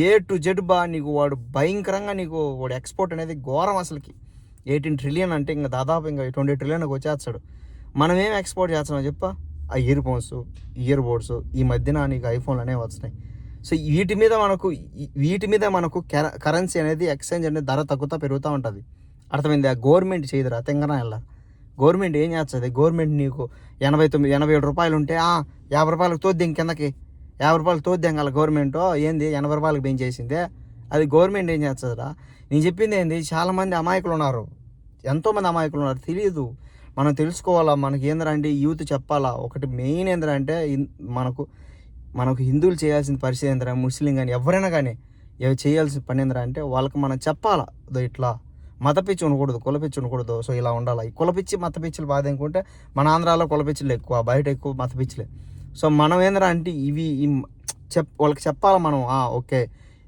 ఏ టు జెడ్ బా నీకు వాడు భయంకరంగా నీకు వాడు ఎక్స్పోర్ట్ అనేది ఘోరం అసలుకి. ఎయిటీన్ ట్రిలియన్ అంటే ఇంకా దాదాపు ఇంకా ట్వంటీ ట్రిలియన్కి వచ్చేస్తాడు. మనం ఏం ఎక్స్పోర్ట్ చేస్తున్నాం చెప్పా? ఆ ఇయర్ ఫోన్స్ ఇయర్ బోర్డ్స్ ఈ మధ్యన నీకు ఐఫోన్లు అనేవి వస్తున్నాయి. సో వీటి మీద మనకు వీటి మీద మనకు కరెన్సీ అనేది ఎక్స్చేంజ్ అనేది ధర తగ్గుతూ పెరుగుతూ ఉంటుంది. అర్థమైంది? ఆ గవర్నమెంట్ చేయదురా తెంగన గవర్నమెంట్ ఏం చేస్తుంది? గవర్నమెంట్ నీకు ఎనభై తొమ్మిది ఎనభై ఏడు రూపాయలు ఉంటే ఆ, యాభై రూపాయలకు తోద్దాం కిందకి. యాభై రూపాయలు తోద్దాం గల గవర్నమెంట్? ఏంది? ఎనభై రూపాయలకు పెంచేసిందే అది గవర్నమెంట్ ఏం చేస్తుందిరా? నేను చెప్పింది ఏంది? చాలామంది అమాయకులు ఉన్నారు. ఎంతోమంది అమాయకులు ఉన్నారు. తెలియదు మనం తెలుసుకోవాలా? మనకి ఏంద్రంటే యూత్ చెప్పాలా? ఒకటి మెయిన్ ఏంద్రా అంటే మనకు మనకు హిందువులు చేయాల్సిన పరిస్థితి ఏంద్రా? ముస్లిం కానీ ఎవరైనా కానీ ఏవి చేయాల్సిన పని ఏంద్రా అంటే వాళ్ళకి మనం చెప్పాలా? ఇట్లా. మత పిచ్చి ఉండకూడదు కుల పిచ్చి ఉండకూడదు. సో ఇలా ఉండాలి. ఈ కుల పిచ్చి మత పిచ్చిలు బాధ అనుకుంటే మన ఆంధ్రాలో కులపిచ్చిలు ఎక్కువ బయట ఎక్కువ మత పిచ్చిలే. సో మనం ఏంద్రా అంటే ఇవి చెప్ వాళ్ళకి చెప్పాలి మనం ఆ, ఓకే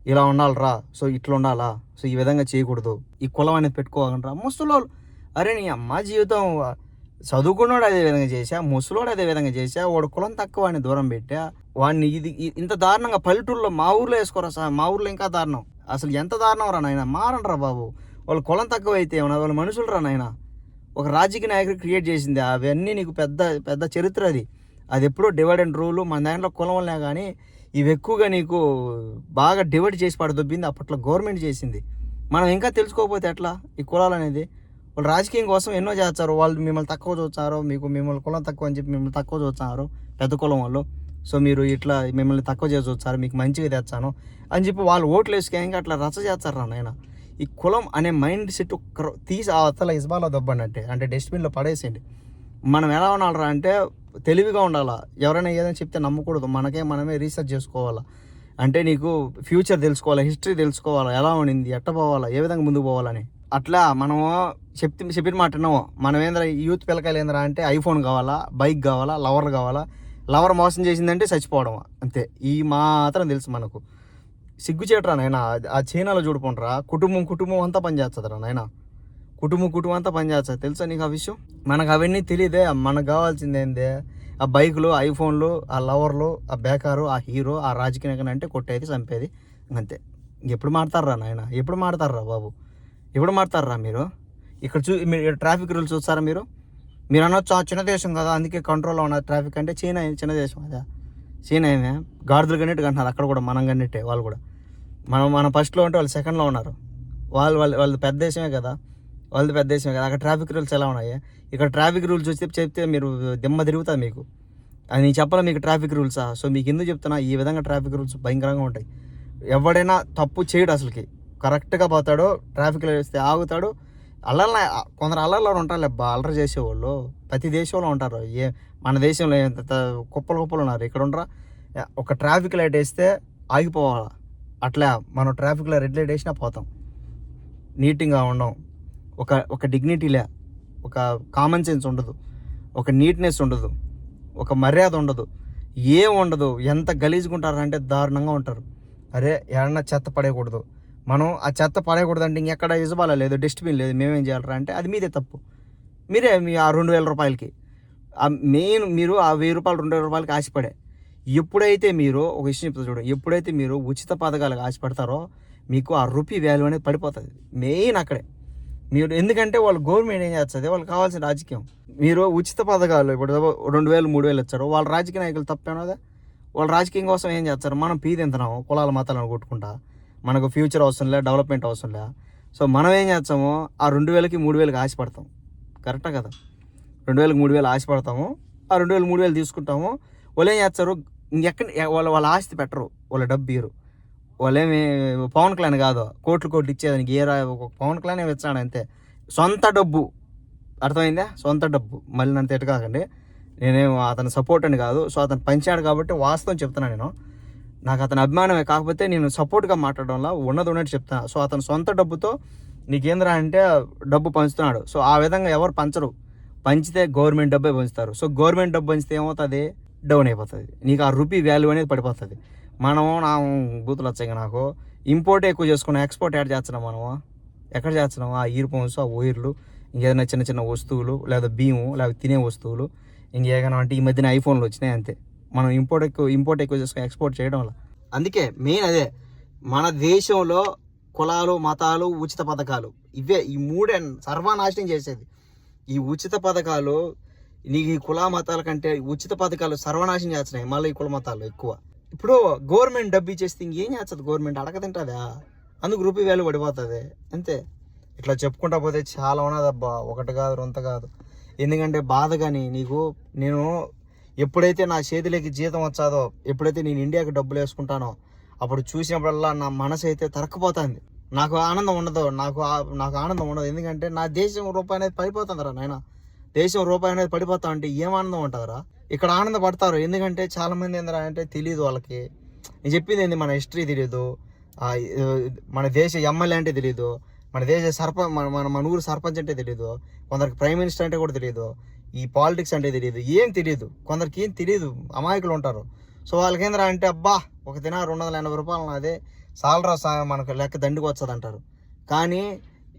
ఇలా ఉండాలిరా సో ఇట్లా ఉండాలా సో ఈ విధంగా చేయకూడదు. ఈ కులం అనేది పెట్టుకోవాలంటారా? ముసలోళ్ళు అరే నీ అమ్మ జీవితం చదువుకున్నాడు అదే విధంగా చేశా ముసలోడు అదే విధంగా చేశా వాడు కులం తక్కువ వాడిని దూరం పెట్టా వాడిని ఇది ఇంత దారుణంగా పల్లెటూరులో మా ఊర్లో వేసుకోరా సార్? మా ఊర్లో ఇంకా దారుణం. అసలు ఎంత దారుణం రా నాయన మారండ్రా బాబు. వాళ్ళు కులం తక్కువ అయితే ఏమన్నా వాళ్ళు మనుషులు రా నాయన. ఒక రాజకీయ నాయకుడు క్రియేట్ చేసింది. అవన్నీ నీకు పెద్ద పెద్ద చరిత్ర అది. అది ఎప్పుడో డివైడ్ అండ్ రూలు మన దాంట్లో కులం వల్లే కానీ ఇవి ఎక్కువగా నీకు బాగా డివైడ్ చేసి పడదొబ్బింది. అప్పట్లో గవర్నమెంట్ చేసింది. మనం ఇంకా తెలుసుకోకపోతే ఎట్లా? ఈ కులాలు అనేది. వాళ్ళు రాజకీయం కోసం ఎన్నో చేస్తారు. వాళ్ళు మిమ్మల్ని తక్కువ చూస్తారు. మీకు మిమ్మల్ని కులం తక్కువ అని చెప్పి మిమ్మల్ని తక్కువ చూస్తారు పెద్ద కులం వాళ్ళు. సో మీరు ఇట్లా మిమ్మల్ని తక్కువ చేసి వచ్చారు మీకు మంచిగా తెచ్చాను అని చెప్పి వాళ్ళు ఓట్లు వేసుకేయంగా అట్లా రచ్చ చేస్తారు నాయన. ఈ కులం అనే మైండ్ సెట్ ఒక్క తీసి అవతల ఇస్బాలో దొబ్బండి అంటే డస్ట్బిన్లో పడేసేయండి. మనం ఎలా ఉండాలరా అంటే తెలివిగా ఉండాలా? ఎవరైనా ఏదైనా చెప్తే నమ్మకూడదు. మనకే మనమే రీసెర్చ్ చేసుకోవాలా? అంటే నీకు ఫ్యూచర్ తెలుసుకోవాలా? హిస్టరీ తెలుసుకోవాలా? ఎలా ఉండింది? ఎట్ట పోవాలా? ఏ విధంగా ముందుకు పోవాలని? అట్లా మనము చెప్తే చెప్పిన మాట విన్నాము. మనం ఏంద్రా యూత్ పిల్లకాయలు ఏంద్రా అంటే ఐఫోన్ కావాలా? బైక్ కావాలా? లవర్ కావాలా? లవర్ మోసం చేసిందంటే చచ్చిపోవడం అంతే. ఈ మాత్రం తెలుసు మనకు. సిగ్గుచేటరా నాయన? ఆ చైనాలో చూడుకుంటారా? కుటుంబం కుటుంబం అంతా పనిచేస్తుందిరా నాయన. కుటుంబం కుటుంబం అంతా పనిచేస్తుంది తెలుసా నీకు ఆ విషయం? మనకు అవన్నీ తెలియదే మనకు కావాల్సింది ఏందే? ఆ బైకులు ఐఫోన్లు ఆ లవర్లు ఆ బేకారు ఆ హీరో ఆ రాజకీయ అంటే కొట్టేది చంపేది అంతే. ఎప్పుడు మాడతారా నాయన? ఎప్పుడు మాడతారా బాబు? ఎప్పుడు మాడతారా మీరు? ఇక్కడ చూ మీరు ట్రాఫిక్ రూల్స్ చూస్తారా మీరు? మీరు అనొచ్చు? "ఆ, చిన్న దేశం కదా అందుకే కంట్రోల్లో ఉన్న ట్రాఫిక్ అంటే చైనా చిన్న దేశం అదే చైనా ఏమే? గాడిదలు కన్నట్టు కంటున్నారు అక్కడ కూడా మనం కన్నట్టే వాళ్ళు కూడా. మనం మన ఫస్ట్లో ఉంటే వాళ్ళు సెకండ్లో ఉన్నారు. వాళ్ళు వాళ్ళు వాళ్ళది పెద్ద దేశమే కదా. వాళ్ళది పెద్ద దేశమే కదా. అక్కడ ట్రాఫిక్ రూల్స్ ఎలా ఉన్నాయి? ఇక్కడ ట్రాఫిక్ రూల్స్ వచ్చి చెప్తే మీరు దిమ్మ తిరుగుతుంది మీకు. అది నేను చెప్పాలి మీకు ట్రాఫిక్ రూల్సా సో మీకు ఎందుకు చెప్తున్నా? ఈ విధంగా ట్రాఫిక్ రూల్స్ భయంకరంగా ఉంటాయి. ఎవడైనా తప్పు చేయడు అసలుకి. కరెక్ట్గా పోతాడు ట్రాఫిక్లో వేస్తే ఆగుతాడు అల్లర్ల కొందరు అల్లర్లో ఉంటారు అబ్బా అల్లరి చేసేవాళ్ళు. ప్రతి దేశంలో ఉంటారు. ఏ మన దేశంలో ఎంత కుప్పలు కుప్పలు ఉన్నారు. ఇక్కడ ఉండరా? ఒక ట్రాఫిక్ లైట్ వేస్తే ఆగిపోవాలా? అట్లా మనం ట్రాఫిక్లో రెడ్ లైట్ వేసినా పోతాం. నీట్గా ఉండం ఒక ఒక డిగ్నిటీలే ఒక కామన్ సెన్స్ ఉండదు. ఒక నీట్నెస్ ఉండదు. ఒక మర్యాద ఉండదు. ఏం ఉండదు. ఎంత గలీజుకుంటారంటే దారుణంగా ఉంటారు. అరే ఏమన్నా చెత్త పడేయకూడదు. మనం ఆ చెత్త పడేయకూడదు అంటే ఇంకెక్కడ ఇజబాల లేదు డస్ట్బిన్ లేదు. మేమేం చేయాలరా అంటే అది మీదే తప్పు. మీరే మీ ఆ రెండు వేల రూపాయలకి. ఆ మెయిన్ మీరు ఆ వెయ్యి రూపాయలు రెండు వేల రూపాయలకి ఆశపడే. ఎప్పుడైతే మీరు ఒక విషయం చెప్తా చూడండి ఎప్పుడైతే మీరు ఉచిత పథకాలకు ఆశపడతారో మీకు ఆ రూపీ వాల్యూ అనేది పడిపోతుంది. మెయిన్ అక్కడే. మీరు ఎందుకంటే వాళ్ళు గవర్నమెంట్ ఏం చేస్తుంది? వాళ్ళకి కావాల్సిన రాజకీయం. మీరు ఉచిత పథకాలు ఇప్పుడు రెండు వేలు మూడు వేలు ఇచ్చారు. వాళ్ళ రాజకీయ నాయకులు తప్పేనోదా వాళ్ళ రాజకీయం కోసం ఏం చేస్తారు? మనం పీదింతున్నాము కులాల మతాలను కొట్టుకుంటా మనకు ఫ్యూచర్ అవసరం లే డెవలప్మెంట్ అవసరం లే. సో మనం ఏం చేస్తాము? ఆ రెండు వేలకి మూడు వేలకి ఆశపడతాం. కరెక్టా కదా? రెండు వేలకు మూడు వేలు ఆశపడతాము. ఆ రెండు వేలు మూడు వేలు తీసుకుంటాము. వాళ్ళు ఏం చేస్తారు? ఎక్కడ వాళ్ళ వాళ్ళ ఆస్తి పెట్టరు వాళ్ళ డబ్బు ఇయ్యరు. వాళ్ళేమి పవన్ కళ్యాణ్ కాదు కోట్లు కోట్లు ఇచ్చేదానికి ఏ రా పవన్ కళ్యాణ్ ఇచ్చాడు అంతే. సొంత డబ్బు. అర్థమైందా? సొంత డబ్బు. మళ్ళీ నన్ను తిట్ట కాకండి. నేనేం అతని సపోర్ట్ అని కాదు. సో అతను పంచాడు కాబట్టి వాస్తవం చెప్తున్నాను నేను. నాకు అతని అభిమానమే కాకపోతే నేను సపోర్ట్గా మాట్లాడడంలో ఉన్నది ఉన్నట్టు చెప్తాను సో అతను సొంత డబ్బుతో నీకేంద్రా అంటే డబ్బు పంచుతున్నాడు. సో ఆ విధంగా ఎవరు పంచరు. పంచితే గవర్నమెంట్ డబ్బే పంచుతారు. సో గవర్నమెంట్ డబ్బు పంచితే ఏమవుతుంది? డౌన్ అయిపోతుంది. నీకు ఆ రూపీ వాల్యూ అనేది పడిపోతుంది. మనం నా బూతులు వచ్చాయి నాకు. ఇంపోర్ట్ ఎక్కువ చేసుకున్నాం ఎక్స్పోర్ట్ యాడ్ చేస్తున్నాం మనము. ఎక్కడ చేస్తున్నాము ఆ ఇయర్ ఫోన్స్ ఆ వైర్లు ఇంకేదైనా చిన్న చిన్న వస్తువులు లేదా బియ్యము లేదా తినే వస్తువులు ఇంకేదైనా అంటే ఈ మధ్యన ఐఫోన్లు వచ్చినాయి అంతే. మనం ఇంపోర్ట్ ఎక్కువ ఇంపోర్ట్ ఎక్కువ చేసుకుని ఎక్స్పోర్ట్ చేయడం వల్ల. అందుకే మెయిన్ అదే మన దేశంలో కులాలు మతాలు ఉచిత పథకాలు. ఇవే ఈ మూడే సర్వనాశనం చేసేది. ఈ ఉచిత పథకాలు నీకు ఈ కుల మతాల కంటే ఉచిత పథకాలు సర్వనాశనం చేస్తున్నాయి. మళ్ళీ ఈ కుల మతాలు ఎక్కువ. ఇప్పుడు గవర్నమెంట్ డబ్బు ఇచ్చేస్తే ఇంకేం చేస్తుంది? గవర్నమెంట్ అడగతింటుందా అందుకు రూపీ వేలు పడిపోతుంది. అంతే. ఇట్లా చెప్పుకుంటా పోతే చాలా ఉన్నదబ్బా. ఒకటి కాదు రొంత కాదు. ఎందుకంటే బాధ కానీ నీకు నేను ఎప్పుడైతే నా చేతిలోకి జీతం వచ్చాదో ఎప్పుడైతే నేను ఇండియాకి డబ్బులు వేసుకుంటానో అప్పుడు చూసినప్పుడల్లా నా మనసు అయితే తరక్కుపోతుంది. నాకు ఆనందం ఉండదు. నాకు నాకు ఆనందం ఉండదు. ఎందుకంటే నా దేశం రూపాయి అనేది పడిపోతుందిరా నాయన. దేశం రూపాయి అనేది పడిపోతా అంటే ఏం ఆనందం ఉంటుందిరా? ఇక్కడ ఆనందపడతారు. ఎందుకంటే చాలామంది ఏందిరా అంటే తెలియదు వాళ్ళకి. నేను చెప్పింది ఏంది? మన హిస్టరీ తెలియదు మన దేశ ఎమ్మెల్యే అంటే తెలియదు మన దేశ సర్పంచ్ మన మన మన ఊరు సర్పంచ్ అంటే తెలియదు కొందరికి ప్రైమ్ మినిస్టర్ అంటే కూడా తెలియదు ఈ పాలిటిక్స్ అంటే తెలియదు ఏం తెలియదు కొందరికి ఏం తెలియదు అమాయకులు ఉంటారు. సో వాళ్ళకి ఏంద్రా అంటే అబ్బా ఒక దిన రెండు వందల ఎనభై రూపాయలు నాదే. సాలరా సా మనకు లెక్క దండికి వచ్చదంటారు కానీ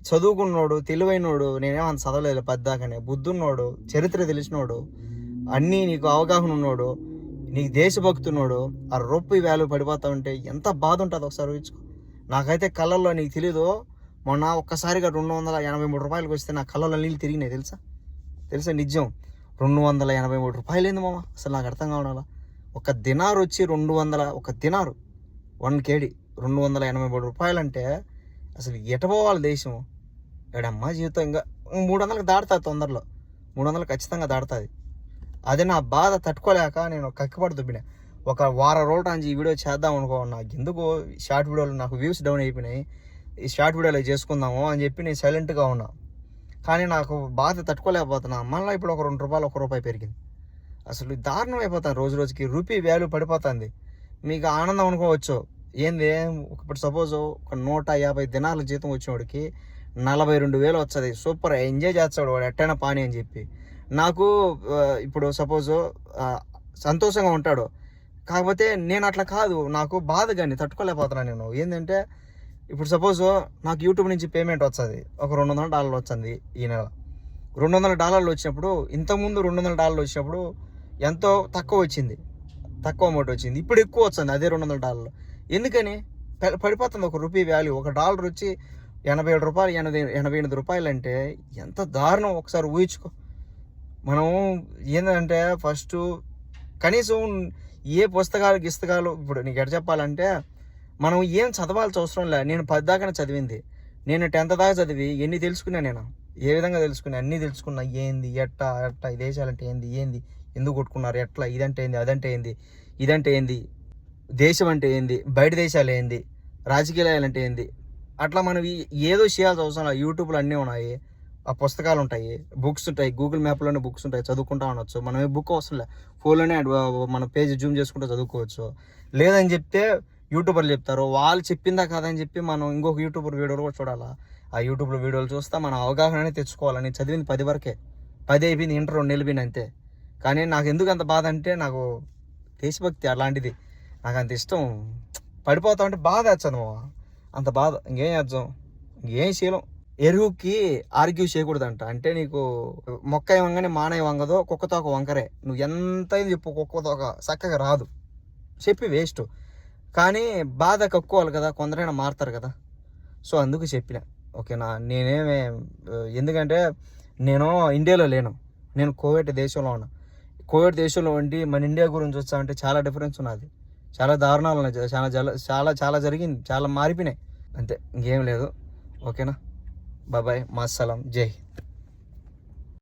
చదువుకున్నోడు తెలివైనోడు నేనేమంత చదవలేదు పెద్దాకనే. బుద్ధున్నోడు చరిత్ర తెలిసినోడు అన్నీ నీకు అవగాహన ఉన్నోడు నీకు దేశభక్తున్నోడు ఆ రొప్పి వాల్యూ పడిపోతా ఉంటే ఎంత బాధ ఉంటుంది ఒకసారి ఊహించుకో. నాకైతే కళ్ళల్లో నీకు తెలీదు. మొన్న ఒక్కసారిగా రెండు వందల ఎనభై మూడు రూపాయలకు వస్తే నా కళ్ళల్లో నీళ్ళు తిరిగినాయి తెలుసా? తెలుసా నిజం? రెండు వందల ఎనభై మూడు రూపాయలు ఏంది మామ? అసలు నాకు అర్థం కావడాలా ఒక దినారు వచ్చి రెండు వందల ఒక దినారు వన్ కేడి రెండు వందల ఎనభై మూడు రూపాయలు అంటే అసలు ఎట పోవాలి దేశం? ఏడమ్మా జీవితం ఇంకా మూడు వందలకు దాడుతుంది తొందరలో. మూడు వందలు ఖచ్చితంగా దాడుతుంది అదే నా బాధ తట్టుకోలేక నేను కక్కిపడి దుబ్బిన. ఒక వారం రోజుల నుంచి ఈ వీడియో చేద్దాం అనుకో నాకు ఎందుకు షార్ట్ వీడియోలు నాకు వ్యూస్ డౌన్ అయిపోయినాయి. ఈ షార్ట్ వీడియోలు చేసుకుందాము అని చెప్పి నేను సైలెంట్గా ఉన్నా. కానీ నాకు బాధ తట్టుకోలేకపోతున్నా. మళ్ళీ ఇప్పుడు ఒక రెండు రూపాయలు ఒక రూపాయి పెరిగింది. అసలు దారుణం అయిపోతాను రోజు రోజుకి. రూపీ వాల్యూ పడిపోతుంది. మీకు ఆనందం అనుకోవచ్చు. ఏంది? ఇప్పుడు సపోజ్ ఒక నూట యాభై దినాల జీతం వచ్చినవాడికి నలభై రెండు వేలు వస్తుంది. సూపర్ ఎంజాయ్ చేస్తాడు వాడు ఎట్టైనా పాని అని చెప్పి. నాకు ఇప్పుడు సపోజ్ సంతోషంగా ఉంటాడు. కాకపోతే నేను అట్లా కాదు నాకు బాధ కానీ తట్టుకోలేకపోతున్నాను నేను. ఏంటంటే ఇప్పుడు సపోజ్ నాకు యూట్యూబ్ నుంచి పేమెంట్ వస్తుంది. ఒక రెండు వందల డాలర్లు వచ్చింది ఈ నెల. రెండు వందల డాలర్లు వచ్చినప్పుడు ఇంతకుముందు రెండు వందల డాలర్లు వచ్చినప్పుడు ఎంతో తక్కువ వచ్చింది. తక్కువ అమౌంట్ వచ్చింది. ఇప్పుడు ఎక్కువ వస్తుంది అదే రెండు వందల డాలర్లు. ఎందుకని? పడిపోతుంది ఒక రూపీ వాల్యూ ఒక డాలర్ వచ్చి ఎనభై ఏడు రూపాయలు ఎనభై ఎనభై ఎనిమిది రూపాయలు అంటే ఎంత దారుణం. ఒకసారి ఊహించుకో. మనం ఏంటంటే ఫస్ట్ కనీసం ఏ పుస్తకాలు గిస్తకాలు ఇప్పుడు నీకు ఎట్ట చెప్పాలంటే మనం ఏం చదవాల్సిన అవసరం లే. నేను పది దాకానే చదివింది. నేను టెన్త్ దాకా చదివి ఎన్ని తెలుసుకున్నా నేను? ఏ విధంగా తెలుసుకున్నా? అన్నీ తెలుసుకున్నా. ఏంది ఎట్టా ఎట్టా దేశాలంటే ఏంది ఏంది ఎందుకు కొట్టుకున్నారు? ఎట్లా ఇదంటే ఏంది అదంటే ఏంది ఇదంటే ఏంది దేశం అంటే ఏంది బయట దేశాలు ఏంది రాజకీయాలు అంటే ఏంది అట్లా మనం ఏదో చేయాల్సిన అవసరం లేదు. యూట్యూబ్లో అన్నీ ఉన్నాయి. ఆ పుస్తకాలు ఉంటాయి. బుక్స్ ఉంటాయి. గూగుల్ మ్యాప్లోనే బుక్స్ ఉంటాయి. చదువుకుంటా ఉండొచ్చు. మనం ఏ బుక్ అవసరం లే. ఫోన్లోనే మన పేజ్ జూమ్ చేసుకుంటూ చదువుకోవచ్చు. లేదని చెప్తే యూట్యూబర్లు చెప్తారు. వాళ్ళు చెప్పిందా కాదని చెప్పి మనం ఇంకొక యూట్యూబర్ వీడియోలు కూడా చూడాలా? ఆ యూట్యూబ్లో వీడియోలు చూస్తే మనం అవగాహన తెచ్చుకోవాలని చదివింది పది వరకే. పది అయిపోయింది ఇంటర్ రెండు నిలిపింది అంతే. కానీ నాకు ఎందుకు అంత బాధ అంటే నాకు దేశభక్తి అలాంటిది. నాకు అంత ఇష్టం. పడిపోతా ఉంటే బాధ అంత బాధ. ఇంకేం చేద్దాం? ఇంకేం చేయలేం. ఎరువుకి ఆర్గ్యూ చేయకూడదంట. అంటే నీకు మొక్క వంగని మానయ్య వంగదో కుక్కతో ఒక వంకరే. నువ్వు ఎంత అయింది చెప్పు కుక్కతో ఒక చక్కగా రాదు. చెప్పి వేస్ట్ కానీ బాధ కక్కువాలి కదా కొందరైనా మారుతారు కదా. సో అందుకు చెప్పిన. ఓకేనా? నేనేమే ఎందుకంటే నేను ఇండియాలో లేను. నేను కోవిడ్ దేశంలో ఉన్నా. కోవిడ్ దేశంలో ఉండి మన ఇండియా గురించి వచ్చా అంటే చాలా డిఫరెన్స్ ఉన్నది. చాలా దారుణాలు ఉన్నాయి చాలా చాలా చాలా జరిగింది. చాలా మారిపోయినాయి. అంతే ఇంకేం లేదు. ఓకేనా? బాబాయ్ మా జై